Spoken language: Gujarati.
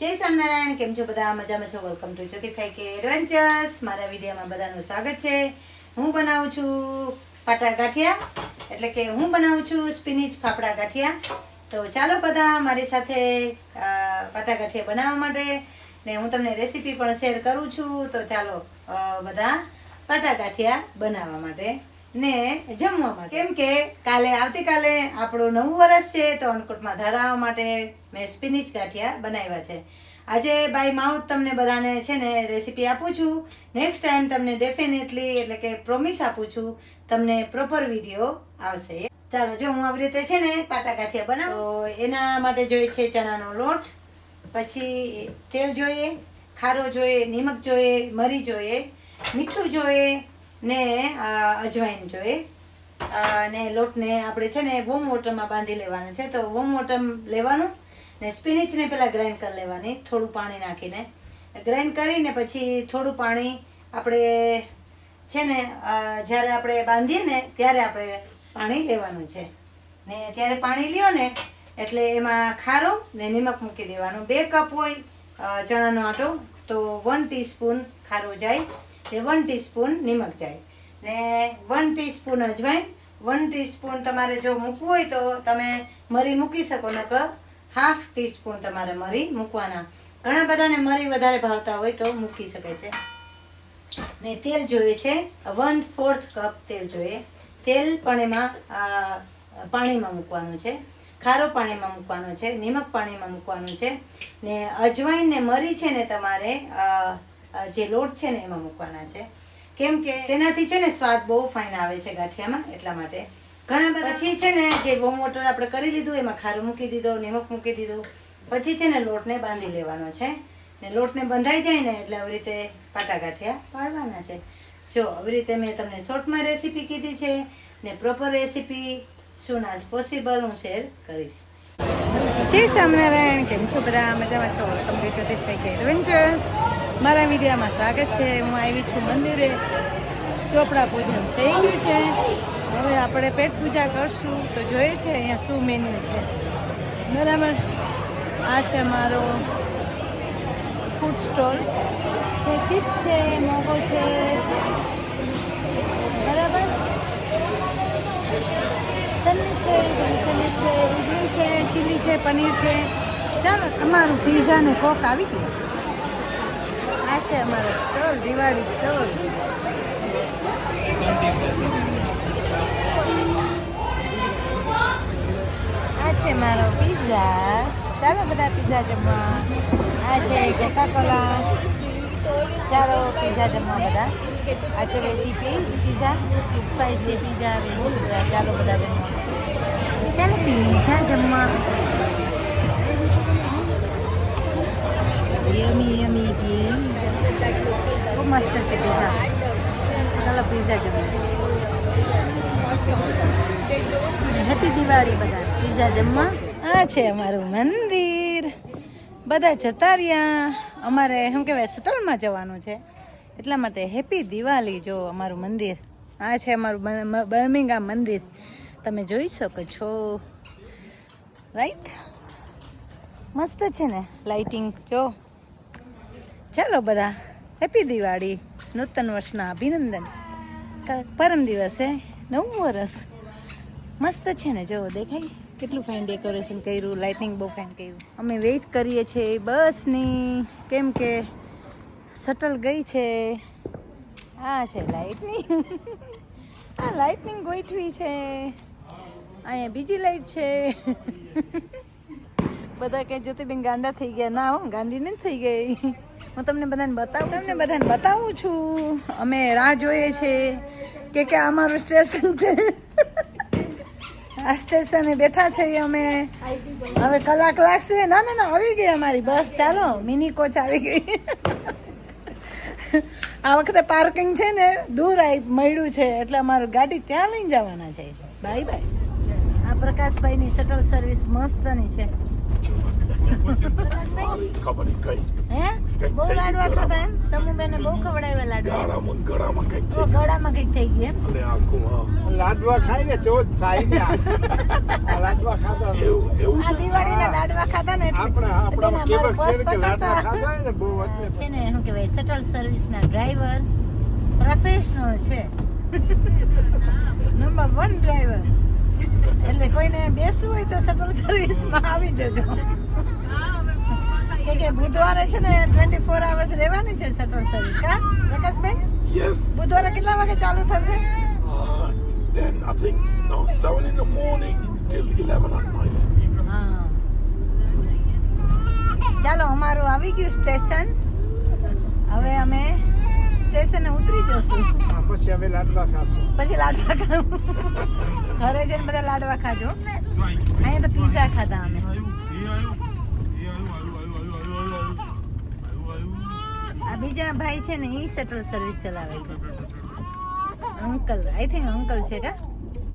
જય સ્વામિનારાયણ, કેમ છો બધા? મજામાં છો? વેલકમ ટુ જ્યોતિફાઈ કે એડવેન્ચર્સ મારા વિડીયોમાં બધાનું સ્વાગત છે. હું બનાવું છું પાટા ગાંઠિયા, એટલે કે હું બનાવું છું સ્પિનિચ ફાફડા ગાંઠિયા. તો ચાલો બધા મારી સાથે પાટા ગાંઠિયા બનાવવા માટે, ને હું તમને રેસીપી પણ શેર કરું છું. તો ચાલો બધા પાટા ગાંઠિયા બનાવવા માટે ને જમવા માટે. કેમ કે કાલે આવતીકાલે આપણું નવું વર્ષ છે તો અન્નકૂટમાં ધરાવવા માટે મેં સ્પિનિચ ગાંઠિયા બનાવ્યા છે. આજે બાય માઉથ તમને બધાને છે ને રેસીપી આપું છું. નેક્સ્ટ ટાઈમ તમને ડેફિનેટલી એટલે કે પ્રોમિસ આપું છું તમને પ્રોપર વીડિયો આવશે. ચાલો જો હું આવી રીતે છે ને પાટા ગાંઠિયા બનાવું એના માટે જોઈએ છે ચણાનો લોટ પછી તેલ જોઈએ ખારો જોઈએ નિમક જોઈએ મરી જોઈએ મીઠું જોઈએ ને અજવાઈન જોઈએ. અને લોટને આપણે છે ને વોમ વોટરમાં બાંધી લેવાનું છે. તો વોમ વોટર લેવાનું ને સ્પિનિચને પહેલાં ગ્રાઇન્ડ કરી લેવાની, થોડું પાણી નાખીને. ગ્રાઇન્ડ કરીને પછી થોડું પાણી આપણે છે ને જ્યારે આપણે બાંધીએ ને ત્યારે આપણે પાણી લેવાનું છે. ને ત્યારે પાણી લ્યો ને, એટલે એમાં ખારો ને નિમક મૂકી દેવાનું. બે કપ હોય ચણાનો આટો, તો વન ટીસ્પૂન ખારો જાય. ને વન ટીસ્પૂન નિમક જાય ને વન ટીસ્પૂન અજવાઈન વન ટીસ્પૂન તમારે જો મૂકવું હોય તો તમે મરી મૂકી શકો, નકર હાફ ટીસ્પૂન તમારે મરી મૂકવાના. ઘણા બધાને મરી વધારે ભાવતા હોય તો મૂકી શકે છે. ને તેલ જોઈએ છે વન ફોર્થ કપ તેલ જોઈએ. તેલ પણ એમાં પાણીમાં મૂકવાનું છે. ખારો પાણીમાં મૂકવાનું છે, નિમક પાણીમાં મૂકવાનું છે. ને અજવાઈન ને મરી છે ને તમારે જે લોટ છે ને એમાં મૂકવાના છે. કેમ કે તેનાથી છે ને સ્વાદ બહુ ફાઇન આવે છે ગાંઠિયામાં એટલા માટે. ઘણા બધા પછી છે ને જે વોમ વોટર આપણે કરી લીધું એમાં ખારું મૂકી દીધો નિમક મૂકી દીધું. પછી છે ને લોટને બાંધી લેવાનો છે. ને લોટને બંધાઈ જાય ને એટલે આવી રીતે પાટા ગાંઠિયા પાડવાના છે. જો આવી રીતે મેં તમને શોર્ટમાં રેસીપી કીધી છે ને પ્રોપર રેસીપી શું આજ પોસિબલ હું શેર કરીશ. જય સ્વામિનારાયણ કેમ છો બધા? મજામાં છો? વેલકમ ટુ જ્યોતિફાઈ કે એડવેન્ચર્સ મારા વિડીયામાં સ્વાગત છે. હું આવી છું મંદિરે. ચોપડા પૂજન થઈ ગયું છે. હવે આપણે પેટ પૂજા કરશું. તો જોઈએ છે અહીંયા શું મેન્યુ છે. બરાબર? આ છે મારો ફૂડ સ્ટોલ છે ચિપ્સ છે, મોગો છે. બરાબર? સન્ની છે સન્ની છે ઇડલી છે, ચીલી છે, પનીર છે. ચાલો, તમારું પીઝા ને કોક આવી ગયું. છે અમારો સ્ટોલ, દિવાળી સ્ટોલ. આ છે મારો પીઝા ચાલો બધા પીઝા જમવા. આ છે કોકા કોલા ચાલો પીઝા જમવા બધા. આ છે veggie pizza spicy pizza veggie pizza ચાલો બધા જમવા. ચાલો પીઝા જમવા. યમી યમી પીઝા બહુ મસ્ત છે પીઝા ચાલો પીઝા જમવા હેપી દિવાળી બધા પીઝા જમવા આ છે અમારું મંદિર બધા જતા રહ્યા અમારે શું કહેવાય સટલમાં જવાનું છે. એટલા માટે હેપી દિવાળી જો અમારું મંદિર. આ છે અમારું બર્મિંગામ મંદિર. તમે જોઈ શકો છો. રાઈટ મસ્ત છે ને લાઇટિંગ જો. ચાલો બધા. હેપી દિવાળી નૂતન વર્ષના અભિનંદન. પરમ દિવસે નવું વર્ષ. મસ્ત છે ને જો, દેખાય? કેટલું ફાઇન ડેકોરેશન કર્યું લાઇટિંગ બહુ ફાઇન કર્યું. અમે વેઇટ કરીએ છીએ બસની. કેમ કે શટલ ગઈ છે. આ છે લાઇટનિંગ આ લાઇટનિંગ ગોઠવી છે. અહીંયા બીજી લાઇટ છે. બધા કઈ જ્યોતિબેન ગાંડા થઈ ગયા. ના હો ગાંડી નથી થઈ ગઈ. હું તમને બધાને બતાવું તમને બધાને બતાવું છું. અમે રાહ જોઈએ છે કે કે અમારું સ્ટેશન છે. આ સ્ટેશને બેઠા છે અમે. હવે કલાક લાગશે. ના ના ના આવી ગઈ અમારી બસ. ચાલો મિની કોચ આવી ગઈ. આ વખતે પાર્કિંગ છે ને દૂર આવી મળ્યું છે. એટલે અમારું ગાડી ત્યાં લઈને જવાના છે. Bye bye. આ પ્રકાશભાઈની શટલ સર્વિસ મસ્તની છે. ખબર કઈ હે બહુ લાડવા ખાધા એમ? તમુ બેને બહુ ખવડાવ્યા ગાળામાં ગળામાં કંઈક તો ગળામાં કંઈક થઈ ગયું અને આખું લાડવા ખાય ને તો થાય ને આ. આ લાડવા ખાધા. એવું એવું આ દિવાળીના લાડવા ખાધા ને આપણે આપણા કેવળ છે કે લાડવા પકડતા ને બહુ એટલે છે ને શું કહેવાય શટલ સર્વિસના ડ્રાઈવર પ્રોફેશનલ છે. નંબર વન ડ્રાઈવર કોઈને બેસવું હોય તો શટલ સર્વિસમાં આવી જજો. કે કે બુધવારે છે ને ટ્વેન્ટી ફોર અવર્સ રહેવાની છે શટલ સર્વિસ કા પ્રકાશભાઈ? યસ બુધવારે કેટલા વાગે ચાલુ થશે? Uh, then I think no seven in the morning till eleven at night. હા. ચાલો અમારું આવી ગયું સ્ટેશન. હવે અમે સ્ટેશને ઉતરી જશું. પછી હવે લાડવા ખાશું. પછી લાડવા ખાવું. ઘરે જઈને બધા લાડવા ખાજો. અહીંયા તો પીઝા ખાધા અમે. આ બીજા ભાઈ છે ને, ઈ શટલ સર્વિસ ચલાવે છે. અંકલ આઈ થિંક અંકલ છે કા?